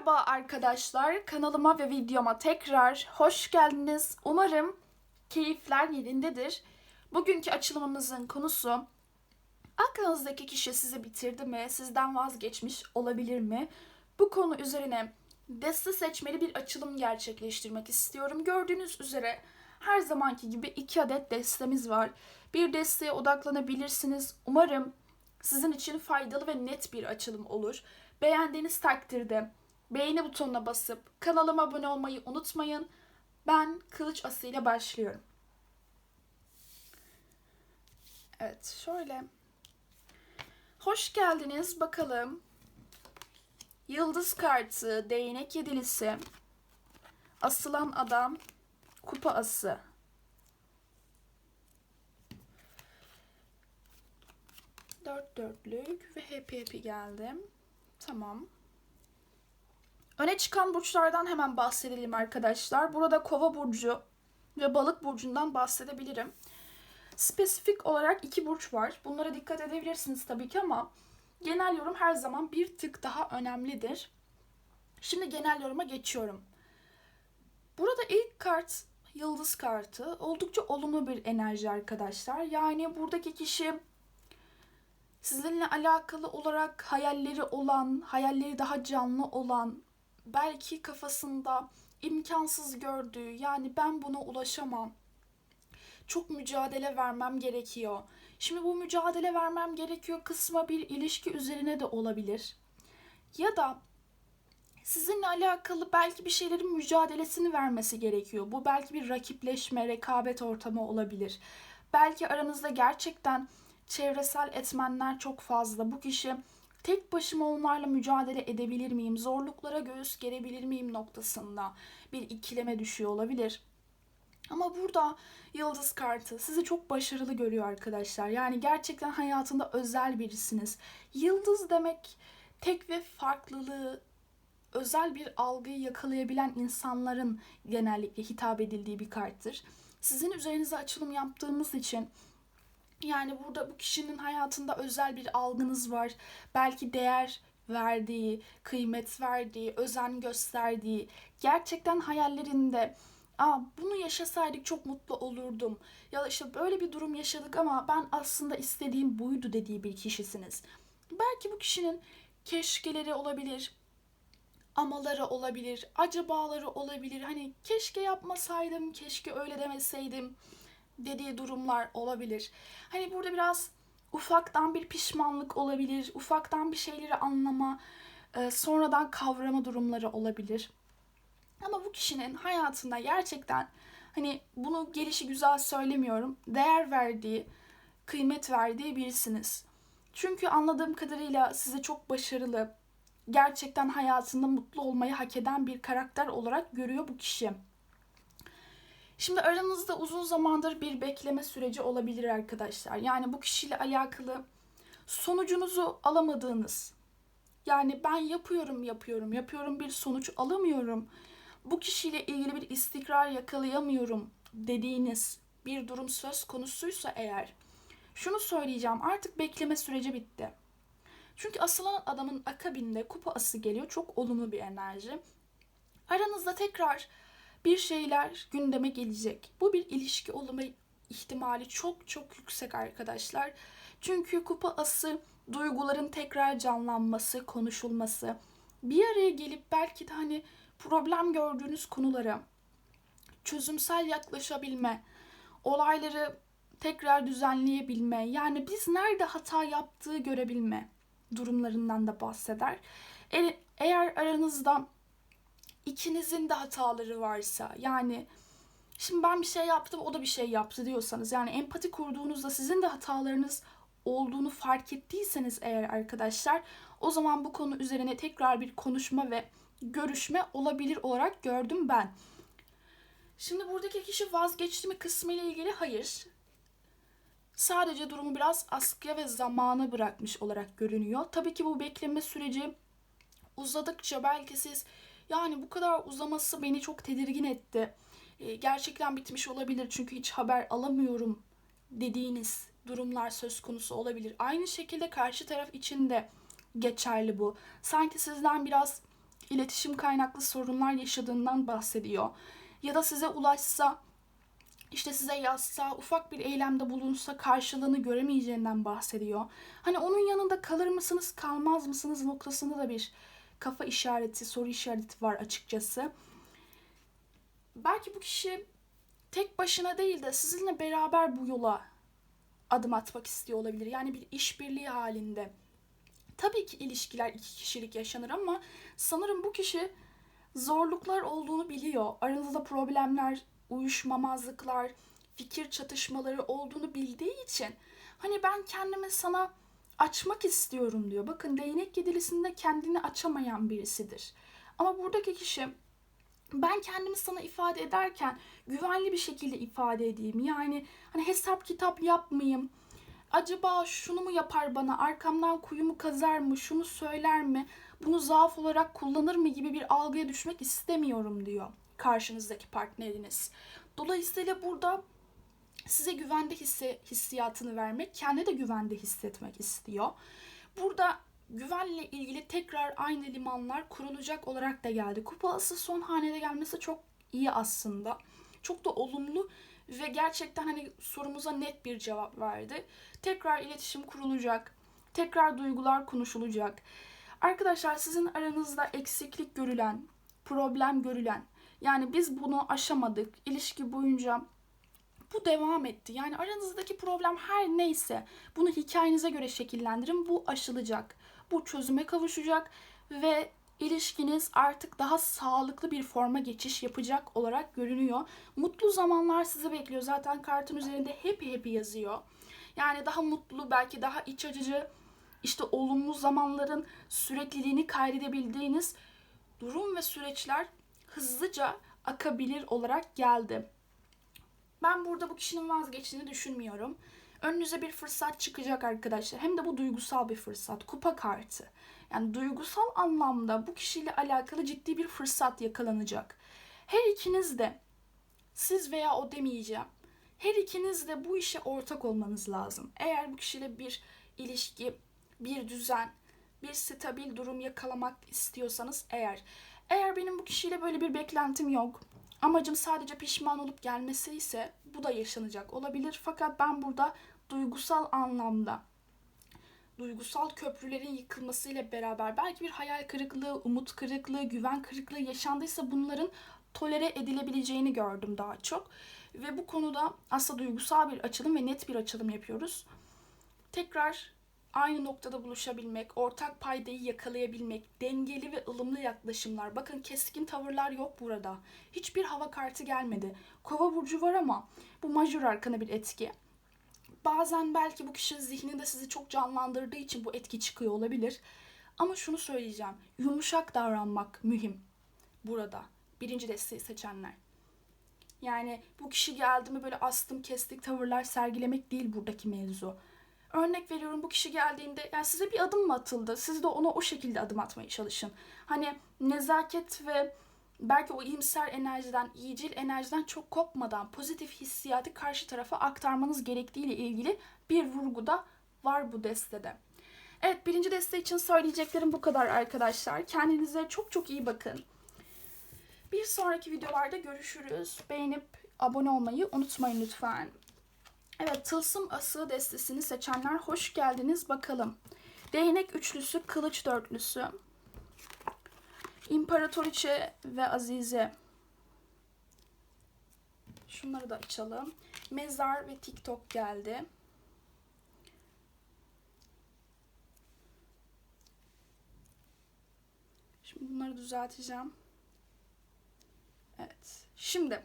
Merhaba arkadaşlar, kanalıma ve videoma tekrar hoş geldiniz. Umarım keyifler yerindedir. Bugünkü açılımımızın konusu aklınızdaki kişi sizi bitirdi mi, sizden vazgeçmiş olabilir mi? Bu konu üzerine deste seçmeli bir açılım gerçekleştirmek istiyorum. Gördüğünüz üzere her zamanki gibi iki adet destemiz var. Bir desteye odaklanabilirsiniz. Umarım sizin için faydalı ve net bir açılım olur. Beğendiğiniz takdirde beğeni butonuna basıp kanalıma abone olmayı unutmayın. Ben Kılıç Ası ile başlıyorum. Evet, şöyle. Hoş geldiniz bakalım. Yıldız kartı, değnek yedilisi, asılan adam, kupa ası. Dört dörtlük ve happy happy geldim. Tamam. Öne çıkan burçlardan hemen bahsedelim arkadaşlar. Burada kova burcu ve balık burcundan bahsedebilirim. Spesifik olarak iki burç var. Bunlara dikkat edebilirsiniz tabii ki ama genel yorum her zaman bir tık daha önemlidir. Şimdi genel yoruma geçiyorum. Burada ilk kart yıldız kartı. Oldukça olumlu bir enerji arkadaşlar. Yani buradaki kişi sizinle alakalı olarak hayalleri olan, hayalleri daha canlı olan, belki kafasında imkansız gördüğü, yani ben buna ulaşamam. Çok mücadele vermem gerekiyor. Şimdi bu mücadele vermem gerekiyor kısma bir ilişki üzerine de olabilir. Ya da sizinle alakalı belki bir şeylerin mücadelesini vermesi gerekiyor. Bu belki bir rakipleşme, rekabet ortamı olabilir. Belki aranızda gerçekten çevresel etmenler çok fazla. Bu kişi tek başıma onlarla mücadele edebilir miyim? Zorluklara göğüs gerebilir miyim noktasında bir ikileme düşüyor olabilir. Ama burada yıldız kartı sizi çok başarılı görüyor arkadaşlar. Yani gerçekten hayatında özel birisiniz. Yıldız demek tek ve farklılığı, özel bir algıyı yakalayabilen insanların genellikle hitap edildiği bir karttır. Sizin üzerinize açılım yaptığımız için yani burada bu kişinin hayatında özel bir algınız var. Belki değer verdiği, kıymet verdiği, özen gösterdiği, gerçekten hayallerinde Aa, bunu yaşasaydık çok mutlu olurdum. Ya da işte böyle bir durum yaşadık ama ben aslında istediğim buydu dediği bir kişisiniz. Belki bu kişinin keşkeleri olabilir, amaları olabilir, acabaları olabilir. Hani keşke yapmasaydım, keşke öyle demeseydim dediği durumlar olabilir. Hani burada biraz ufaktan bir pişmanlık olabilir, ufaktan bir şeyleri anlama, e, sonradan kavrama durumları olabilir. Ama bu kişinin hayatında gerçekten hani bunu gelişi güzel söylemiyorum, değer verdiği, kıymet verdiği birisiniz. Çünkü anladığım kadarıyla sizi çok başarılı, gerçekten hayatında mutlu olmayı hak eden bir karakter olarak görüyor bu kişi. Şimdi aranızda uzun zamandır bir bekleme süreci olabilir arkadaşlar. Yani bu kişiyle alakalı sonucunuzu alamadığınız, yani ben yapıyorum, yapıyorum, yapıyorum bir sonuç alamıyorum. Bu kişiyle ilgili bir istikrar yakalayamıyorum dediğiniz bir durum söz konusuysa eğer şunu söyleyeceğim artık bekleme süreci bitti. Çünkü asılan adamın akabinde kupa ası geliyor. Çok olumlu bir enerji. Aranızda tekrar bir şeyler gündeme gelecek. Bu bir ilişki olma ihtimali çok çok yüksek arkadaşlar. Çünkü kupa ası duyguların tekrar canlanması, konuşulması, bir araya gelip belki de hani problem gördüğünüz konulara çözümsel yaklaşabilme, olayları tekrar düzenleyebilme, yani biz nerede hata yaptığı görebilme durumlarından da bahseder. E, eğer aranızda ikinizin de hataları varsa yani şimdi ben bir şey yaptım o da bir şey yaptı diyorsanız yani empati kurduğunuzda sizin de hatalarınız olduğunu fark ettiyseniz eğer arkadaşlar o zaman bu konu üzerine tekrar bir konuşma ve görüşme olabilir olarak gördüm ben. Şimdi buradaki kişi vazgeçti mi kısmı ile ilgili hayır. Sadece durumu biraz askıya ve zamana bırakmış olarak görünüyor. Tabii ki bu bekleme süreci uzadıkça belki siz yani bu kadar uzaması beni çok tedirgin etti. E, gerçekten bitmiş olabilir çünkü hiç haber alamıyorum dediğiniz durumlar söz konusu olabilir. Aynı şekilde karşı taraf için de geçerli bu. Sanki sizden biraz iletişim kaynaklı sorunlar yaşadığından bahsediyor. Ya da size ulaşsa, işte size yazsa, ufak bir eylemde bulunsa karşılığını göremeyeceğinden bahsediyor. Hani onun yanında kalır mısınız, kalmaz mısınız noktasında da bir kafa işareti, soru işareti var açıkçası. Belki bu kişi tek başına değil de sizinle beraber bu yola adım atmak istiyor olabilir. Yani bir işbirliği halinde. Tabii ki ilişkiler iki kişilik yaşanır ama sanırım bu kişi zorluklar olduğunu biliyor. Aranızda problemler, uyuşmamazlıklar, fikir çatışmaları olduğunu bildiği için hani ben kendimi sana açmak istiyorum diyor. Bakın değnek yedilisinde kendini açamayan birisidir. Ama buradaki kişi ben kendimi sana ifade ederken güvenli bir şekilde ifade edeyim. Yani hani hesap kitap yapmayayım. Acaba şunu mu yapar bana, arkamdan kuyumu kazar mı, şunu söyler mi, bunu zaaf olarak kullanır mı gibi bir algıya düşmek istemiyorum diyor karşınızdaki partneriniz. Dolayısıyla burada size güvende hisse, hissiyatını vermek, kendi de güvende hissetmek istiyor. Burada güvenle ilgili tekrar aynı limanlar kurulacak olarak da geldi. Kupası son hanede gelmesi çok iyi aslında. Çok da olumlu ve gerçekten hani sorumuza net bir cevap verdi. Tekrar iletişim kurulacak. Tekrar duygular konuşulacak. Arkadaşlar sizin aranızda eksiklik görülen, problem görülen, yani biz bunu aşamadık. ilişki boyunca bu devam etti. Yani aranızdaki problem her neyse bunu hikayenize göre şekillendirin. Bu aşılacak. Bu çözüme kavuşacak ve ilişkiniz artık daha sağlıklı bir forma geçiş yapacak olarak görünüyor. Mutlu zamanlar sizi bekliyor. Zaten kartın üzerinde happy happy yazıyor. Yani daha mutlu, belki daha iç açıcı, işte olumlu zamanların sürekliliğini kaydedebildiğiniz durum ve süreçler hızlıca akabilir olarak geldi. Ben burada bu kişinin vazgeçtiğini düşünmüyorum. Önünüze bir fırsat çıkacak arkadaşlar. Hem de bu duygusal bir fırsat. Kupa kartı. Yani duygusal anlamda bu kişiyle alakalı ciddi bir fırsat yakalanacak. Her ikiniz de siz veya o demeyeceğim. Her ikiniz de bu işe ortak olmanız lazım. Eğer bu kişiyle bir ilişki, bir düzen, bir stabil durum yakalamak istiyorsanız eğer. Eğer benim bu kişiyle böyle bir beklentim yok. Amacım sadece pişman olup gelmesi ise bu da yaşanacak olabilir. Fakat ben burada duygusal anlamda duygusal köprülerin yıkılmasıyla beraber belki bir hayal kırıklığı, umut kırıklığı, güven kırıklığı yaşandıysa bunların tolere edilebileceğini gördüm daha çok. Ve bu konuda aslında duygusal bir açılım ve net bir açılım yapıyoruz. Tekrar aynı noktada buluşabilmek, ortak paydayı yakalayabilmek, dengeli ve ılımlı yaklaşımlar. Bakın keskin tavırlar yok burada. Hiçbir hava kartı gelmedi. Kova burcu var ama bu majör arkana bir etki. Bazen belki bu kişi zihninde sizi çok canlandırdığı için bu etki çıkıyor olabilir. Ama şunu söyleyeceğim. Yumuşak davranmak mühim burada. Birinci desteği seçenler. Yani bu kişi geldi mi böyle astım kestik tavırlar sergilemek değil buradaki mevzu. Örnek veriyorum bu kişi geldiğinde yani size bir adım mı atıldı? Siz de ona o şekilde adım atmaya çalışın. Hani nezaket ve belki o iyimser enerjiden, iyicil enerjiden çok kopmadan pozitif hissiyatı karşı tarafa aktarmanız gerektiğiyle ilgili bir vurgu da var bu destede. Evet birinci deste için söyleyeceklerim bu kadar arkadaşlar. Kendinize çok çok iyi bakın. Bir sonraki videolarda görüşürüz. Beğenip abone olmayı unutmayın lütfen. Evet tılsım ası destesini seçenler hoş geldiniz bakalım. Değnek üçlüsü, kılıç dörtlüsü. İmparatoriçe ve Azize. Şunları da açalım. Mezar ve TikTok geldi. Şimdi bunları düzelteceğim. Evet. Şimdi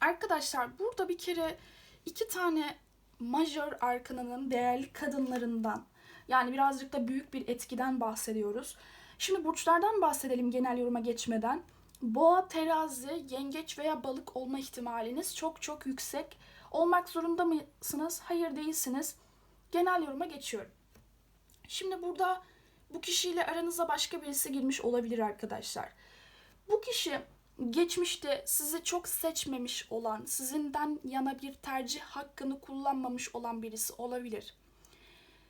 arkadaşlar burada bir kere iki tane majör arkanının değerli kadınlarından yani birazcık da büyük bir etkiden bahsediyoruz. Şimdi burçlardan bahsedelim genel yoruma geçmeden. Boğa, terazi, yengeç veya balık olma ihtimaliniz çok çok yüksek. Olmak zorunda mısınız? Hayır değilsiniz. Genel yoruma geçiyorum. Şimdi burada bu kişiyle aranıza başka birisi girmiş olabilir arkadaşlar. Bu kişi geçmişte sizi çok seçmemiş olan, sizinden yana bir tercih hakkını kullanmamış olan birisi olabilir.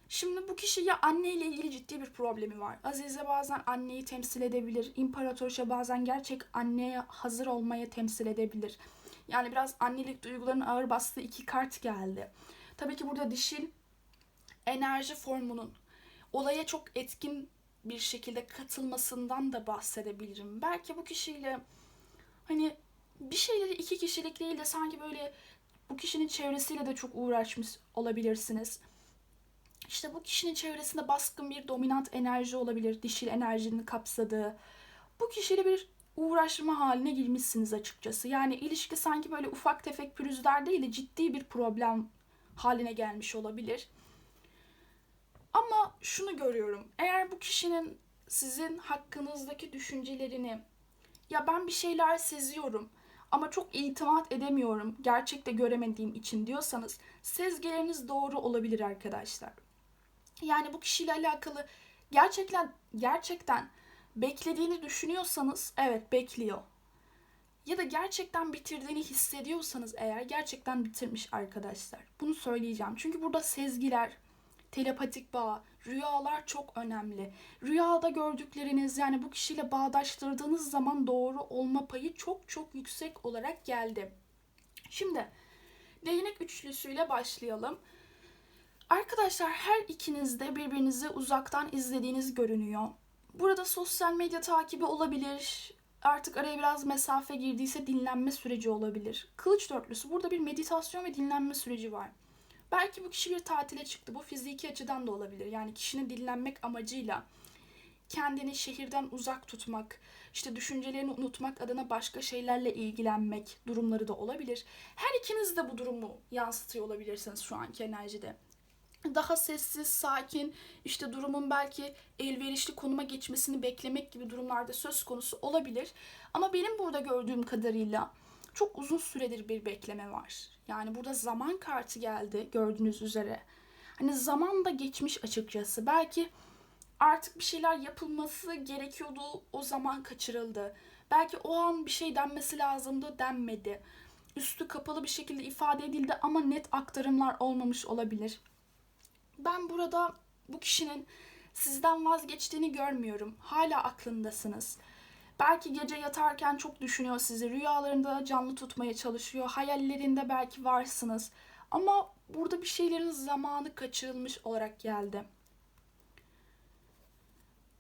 Şimdi bu kişi ya anneyle ilgili ciddi bir problemi var. Azize bazen anneyi temsil edebilir. İmparatorşa bazen gerçek anneye hazır olmaya temsil edebilir. Yani biraz annelik duygularının ağır bastığı iki kart geldi. Tabii ki burada dişil enerji formunun olaya çok etkin bir şekilde katılmasından da bahsedebilirim. Belki bu kişiyle hani bir şeyleri iki kişilik değil de sanki böyle bu kişinin çevresiyle de çok uğraşmış olabilirsiniz. İşte bu kişinin çevresinde baskın bir dominant enerji olabilir, dişil enerjinin kapsadığı. Bu kişiyle bir uğraşma haline girmişsiniz açıkçası. Yani ilişki sanki böyle ufak tefek pürüzler değil de ciddi bir problem haline gelmiş olabilir. Ama şunu görüyorum. Eğer bu kişinin sizin hakkınızdaki düşüncelerini ya ben bir şeyler seziyorum ama çok itimat edemiyorum gerçekte göremediğim için diyorsanız sezgileriniz doğru olabilir arkadaşlar. Yani bu kişiyle alakalı gerçekten gerçekten beklediğini düşünüyorsanız evet bekliyor. Ya da gerçekten bitirdiğini hissediyorsanız eğer gerçekten bitirmiş arkadaşlar. Bunu söyleyeceğim. Çünkü burada sezgiler, telepatik bağ, rüyalar çok önemli. Rüyada gördükleriniz yani bu kişiyle bağdaştırdığınız zaman doğru olma payı çok çok yüksek olarak geldi. Şimdi değnek üçlüsüyle başlayalım. Arkadaşlar her ikiniz de birbirinizi uzaktan izlediğiniz görünüyor. Burada sosyal medya takibi olabilir. Artık araya biraz mesafe girdiyse dinlenme süreci olabilir. Kılıç dörtlüsü burada bir meditasyon ve dinlenme süreci var. Belki bu kişi bir tatile çıktı. Bu fiziki açıdan da olabilir. Yani kişinin dinlenmek amacıyla kendini şehirden uzak tutmak, işte düşüncelerini unutmak adına başka şeylerle ilgilenmek durumları da olabilir. Her ikiniz de bu durumu yansıtıyor olabilirsiniz şu anki enerjide daha sessiz, sakin, işte durumun belki elverişli konuma geçmesini beklemek gibi durumlarda söz konusu olabilir. Ama benim burada gördüğüm kadarıyla çok uzun süredir bir bekleme var. Yani burada zaman kartı geldi gördüğünüz üzere. Hani zaman da geçmiş açıkçası. Belki artık bir şeyler yapılması gerekiyordu, o zaman kaçırıldı. Belki o an bir şey denmesi lazımdı, denmedi. Üstü kapalı bir şekilde ifade edildi ama net aktarımlar olmamış olabilir ben burada bu kişinin sizden vazgeçtiğini görmüyorum. Hala aklındasınız. Belki gece yatarken çok düşünüyor sizi. Rüyalarında canlı tutmaya çalışıyor. Hayallerinde belki varsınız. Ama burada bir şeylerin zamanı kaçırılmış olarak geldi.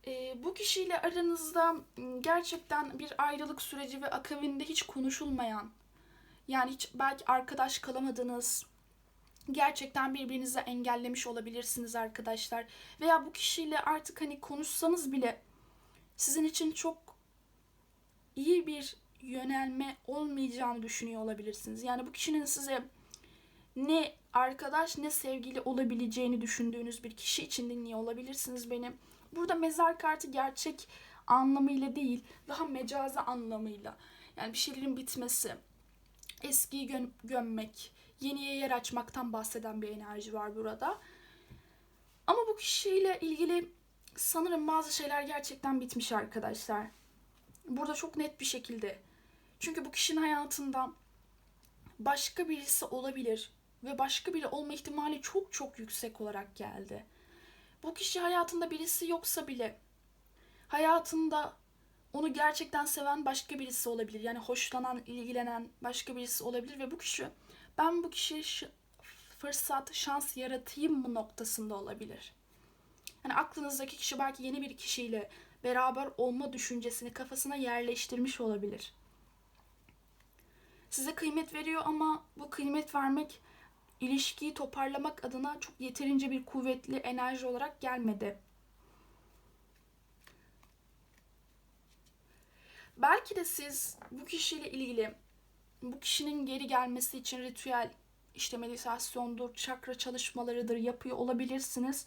Ee, bu kişiyle aranızda gerçekten bir ayrılık süreci ve akabinde hiç konuşulmayan yani hiç belki arkadaş kalamadınız, gerçekten birbirinizi engellemiş olabilirsiniz arkadaşlar. Veya bu kişiyle artık hani konuşsanız bile sizin için çok iyi bir yönelme olmayacağını düşünüyor olabilirsiniz. Yani bu kişinin size ne arkadaş ne sevgili olabileceğini düşündüğünüz bir kişi için dinliyor olabilirsiniz beni. Burada mezar kartı gerçek anlamıyla değil, daha mecazi anlamıyla. Yani bir şeylerin bitmesi, eskiyi gö- gömmek, yeniye yer açmaktan bahseden bir enerji var burada. Ama bu kişiyle ilgili sanırım bazı şeyler gerçekten bitmiş arkadaşlar. Burada çok net bir şekilde. Çünkü bu kişinin hayatında başka birisi olabilir ve başka biri olma ihtimali çok çok yüksek olarak geldi. Bu kişi hayatında birisi yoksa bile hayatında onu gerçekten seven başka birisi olabilir. Yani hoşlanan, ilgilenen başka birisi olabilir ve bu kişi ben bu kişiye fırsat, şans yaratayım mı noktasında olabilir. Yani aklınızdaki kişi belki yeni bir kişiyle beraber olma düşüncesini kafasına yerleştirmiş olabilir. Size kıymet veriyor ama bu kıymet vermek ilişkiyi toparlamak adına çok yeterince bir kuvvetli enerji olarak gelmedi. Belki de siz bu kişiyle ilgili bu kişinin geri gelmesi için ritüel işte meditasyondur, çakra çalışmalarıdır yapıyor olabilirsiniz.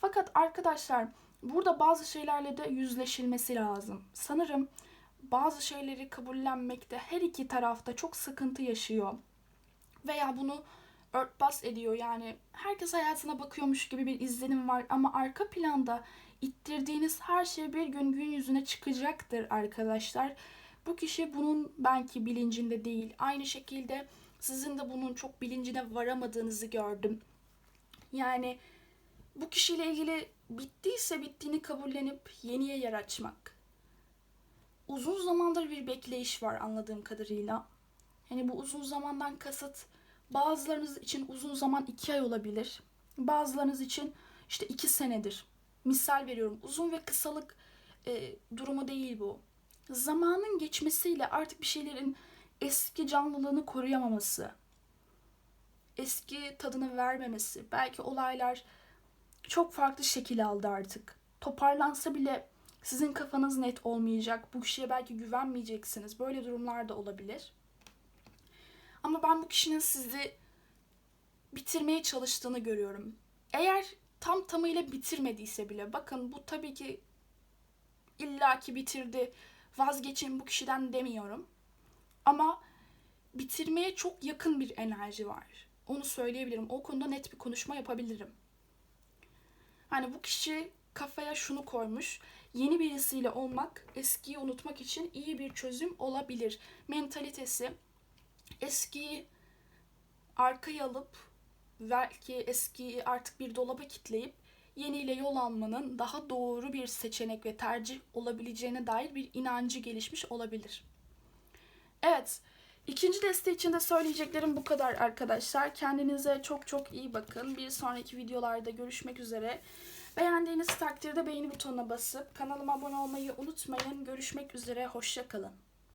Fakat arkadaşlar burada bazı şeylerle de yüzleşilmesi lazım. Sanırım bazı şeyleri kabullenmekte her iki tarafta çok sıkıntı yaşıyor. Veya bunu örtbas ediyor yani herkes hayatına bakıyormuş gibi bir izlenim var ama arka planda ittirdiğiniz her şey bir gün gün yüzüne çıkacaktır arkadaşlar. Bu kişi bunun belki bilincinde değil. Aynı şekilde sizin de bunun çok bilincine varamadığınızı gördüm. Yani bu kişiyle ilgili bittiyse bittiğini kabullenip yeniye yer açmak. Uzun zamandır bir bekleyiş var anladığım kadarıyla. Yani bu uzun zamandan kasıt bazılarınız için uzun zaman iki ay olabilir. Bazılarınız için işte iki senedir. Misal veriyorum uzun ve kısalık e, durumu değil bu. Zamanın geçmesiyle artık bir şeylerin eski canlılığını koruyamaması, eski tadını vermemesi, belki olaylar çok farklı şekil aldı artık. Toparlansa bile sizin kafanız net olmayacak. Bu kişiye belki güvenmeyeceksiniz. Böyle durumlar da olabilir. Ama ben bu kişinin sizi bitirmeye çalıştığını görüyorum. Eğer tam tamıyla bitirmediyse bile bakın bu tabii ki illaki bitirdi vazgeçin bu kişiden demiyorum. Ama bitirmeye çok yakın bir enerji var. Onu söyleyebilirim. O konuda net bir konuşma yapabilirim. Hani bu kişi kafaya şunu koymuş. Yeni birisiyle olmak eskiyi unutmak için iyi bir çözüm olabilir. Mentalitesi eskiyi arkaya alıp belki eskiyi artık bir dolaba kitleyip yeniyle yol almanın daha doğru bir seçenek ve tercih olabileceğine dair bir inancı gelişmiş olabilir. Evet, ikinci deste için de söyleyeceklerim bu kadar arkadaşlar. Kendinize çok çok iyi bakın. Bir sonraki videolarda görüşmek üzere. Beğendiğiniz takdirde beğeni butonuna basıp kanalıma abone olmayı unutmayın. Görüşmek üzere, hoşçakalın.